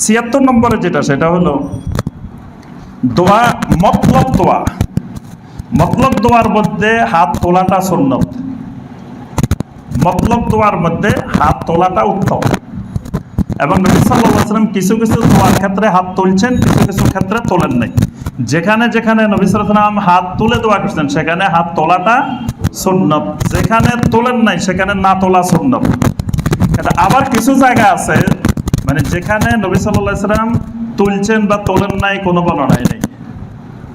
ছিয়াত্তর নম্বরে যেটা, সেটা হলো দোয়া, মতলব দোয়া। মতলব দোয়ার মধ্যে হাত তোলাটা সুন্নত। মতলব দোয়ার মধ্যে হাত তোলাটা উত্তম। এবং নবী সাল্লাল্লাহু কিছু কিছু দোয়ার ক্ষেত্রে হাত তুলছেন, কিছু কিছু ক্ষেত্রে তোলেন নাই। যেখানে যেখানে নবী সাল্লাল্লাহু হাত তুলে দোয়া করছেন, সেখানে হাত তোলাটা সুন্নত। যেখানে তোলেন নাই, সেখানে না তোলা সুন্নত। আবার কিছু জায়গা আছে মানে যেখানে নবী সাল্লাল্লাহু আলাইহি তুলছেন বা তোলেন নাই, কোনো বর্ণনাই নেই।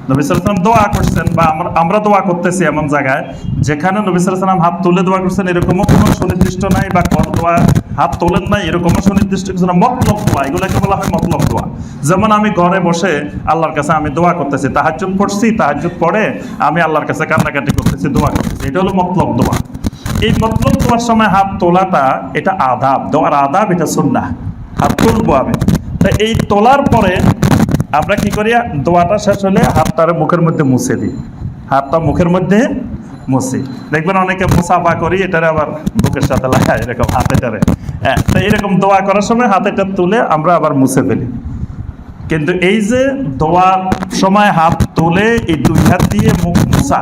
নবী সাল্লাম দোয়া করছেন বা আমরা দোয়া করতেছি এমন জায়গায়, যেখানে নবী সাল্লাম হাত তুলে দোয়া করছেন, এরকমও কোনো সুনির্দিষ্ট নাই বা কর দোয়া, হাত তোলেন নাই, এরকমও সুনির্দিষ্ট কিছু না, মতলব দোয়া, এগুলোকে বলা হয় মতলব দোয়া। যেমন আমি ঘরে বসে আল্লাহর কাছে আমি দোয়া করতেছি, তাহাজ্জুদ পড়ছি, তাহাজ্জুদ পড়ে আমি আল্লাহর কাছে কান্নাকাটি করতেছি, দোয়া করতেছি। এটা হলো মতলব দোয়া। এই মতলব দোয়ার সময় হাত তোলাটা, এটা আদাব। দোয়ার আদাব, এটা সুন্নাহ। হাত তুলবো আমি। তা এই তোলার পরে আমরা কি করি, দোয়াটা শেষ হলে হাতটারে মুখের মধ্যে মুছে দিই। হাতটা মুখের মধ্যে মুছি দেখবেন অনেকে মুসাফা করি, এটারে আবার বুকের সাথে লাগায়, এরকম হাতেটারে। হ্যাঁ তো এরকম দোয়া করার সময় হাতেটা তুলে আমরা আবার মুছে ফেলি। কিন্তু এই যে দোয়ার সময় হাত তুলে এই দুই হাত দিয়ে মুখ মুছা,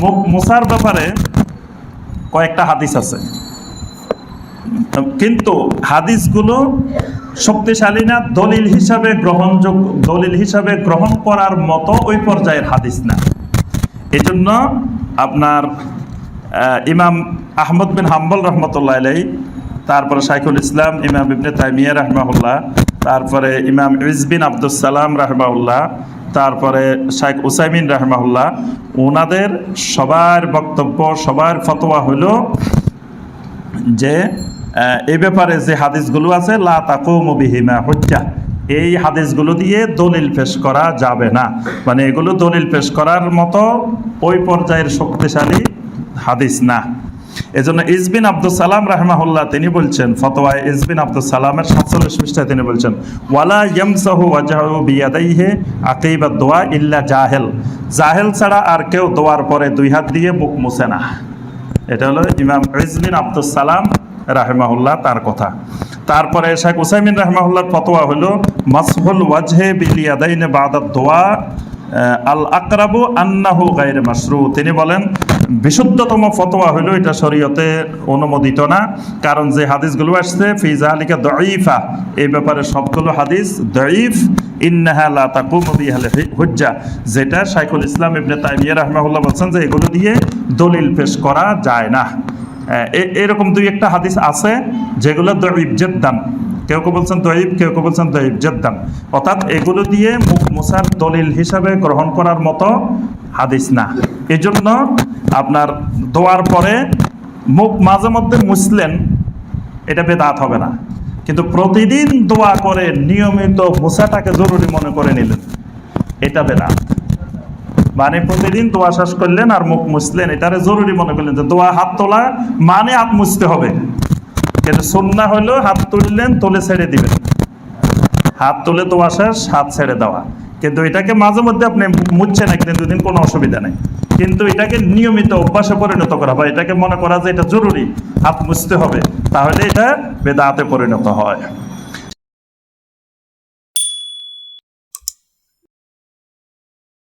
মুখ মুছার ব্যাপারে কয়েকটা হাদিস আছে। কিন্তু হাদিসগুলো শক্তিশালী না, দলিল হিসাবে গ্রহণযোগ্য, দলিল হিসাবে গ্রহণ করার মতো ওই পর্যায়ের হাদিস না। এই জন্য আপনার ইমাম আহমদ বিন হাম্বল রহমতুল্লাহ আলাই তারপরে শাইখুল ইসলাম, ইমাম ইবনে তাইমিয়া রহমাউল্লাহ তারপরে ইমাম ইজবিন আব্দুল সালাম রহমাউল্লাহ তারপরে শাইখ উসাইমিন রহমাউল্লাহ ওনাদের সবার বক্তব্য, সবার ফতোয়া হলো যে এই ব্যাপারে যে হাদিসগুলো আছে, লা বিহিমা হুজ্জা। এই হাদিসগুলো দিয়ে দলিল পেশ করা যাবে না। মানে এগুলো দলিল পেশ করার মতো ওই পর্যায়ের শক্তিশালী হাদিস না। এজন্য ইসবিন আব্দুল সালাম রাহমাহুল্লাহ তিনি বলছেন, ফতোয়ায় ইসবিন আব্দুল সালামের সাতচল্লিশ পৃষ্ঠায় তিনি বলছেন, ওয়ালা ইয়ামসাহু ওয়াজহাহু বিয়াদাইহি আকিবা দোয়া ইল্লা জাহেল। জাহেল ছাড়া আর কেউ দোয়ার পরে দুই হাত দিয়ে মুখ মুছে না। এটা হলো ইমাম ইজমিন আব্দুল সালাম রাহেমাহুল্লাহ তার কথা। তারপরে শেখ উসাইমিন রাহমাহুল্লাহর ফতোয়া হলো, মাসহুল ওয়াজহে বিলিয়াদাইনে বাদাত দোয়া আল আকরাবু আন্নাহু গাইরে মাসরু তিনি বলেন, বিশুদ্ধতম ফতোয়া হলো এটা শরীয়তে অনুমোদিত না, কারণ যে হাদিসগুলো আসছে ফিজা আলিকা দঈফা, এই ব্যাপারে সবগুলো হাদিস দঈফ। ইন্নাহা লা তাকুমু বিহাল হুজ্জা। যেটা শাইখুল ইসলাম ইবনে তাইমিয়া রাহমাহুল্লাহ বলছেন যে এগুলো দিয়ে দলিল পেশ করা যায় না। এরকম দুই একটা হাদিস আছে যেগুলো দঈফ জেদ্দান কেউ কেউ বলছেন দঈফ কেউ কেউ বলছেন দঈফ জেদ্দান অর্থাৎ এগুলো দিয়ে মুখ মুসার দলিল হিসাবে গ্রহণ করার মতো হাদিস না। এই জন্য আপনার দোয়ার পরে মুখ মাঝে মধ্যে মুছলেন, এটা বেদাত হবে না। কিন্তু প্রতিদিন দোয়া করে নিয়মিত মুসাটাকে জরুরি মনে করে নিলেন, এটা বেদাত। মানে প্রতিদিন দোয়া শেষ করলেন আর মুখ মুছলেন। এটারে জরুরি মনে করলেন যে দোয়া হাত তোলা মানে হাত মুছতে হবে। কিন্তু সন্না হলো হাত তুললেন, তুলে ছেড়ে দিবেন। হাত তুলে দোয়া শেষ, হাত ছেড়ে দেওয়া। কিন্তু এটাকে মাঝে মধ্যে আপনি মুছছেন, একদিন দুদিন কোনো অসুবিধা নেই। কিন্তু এটাকে নিয়মিত অভ্যাসে পরিণত করা বা এটাকে মনে করা যে এটা জরুরি, হাত মুছতে হবে, তাহলে এটা বেদাতে পরিণত হয়।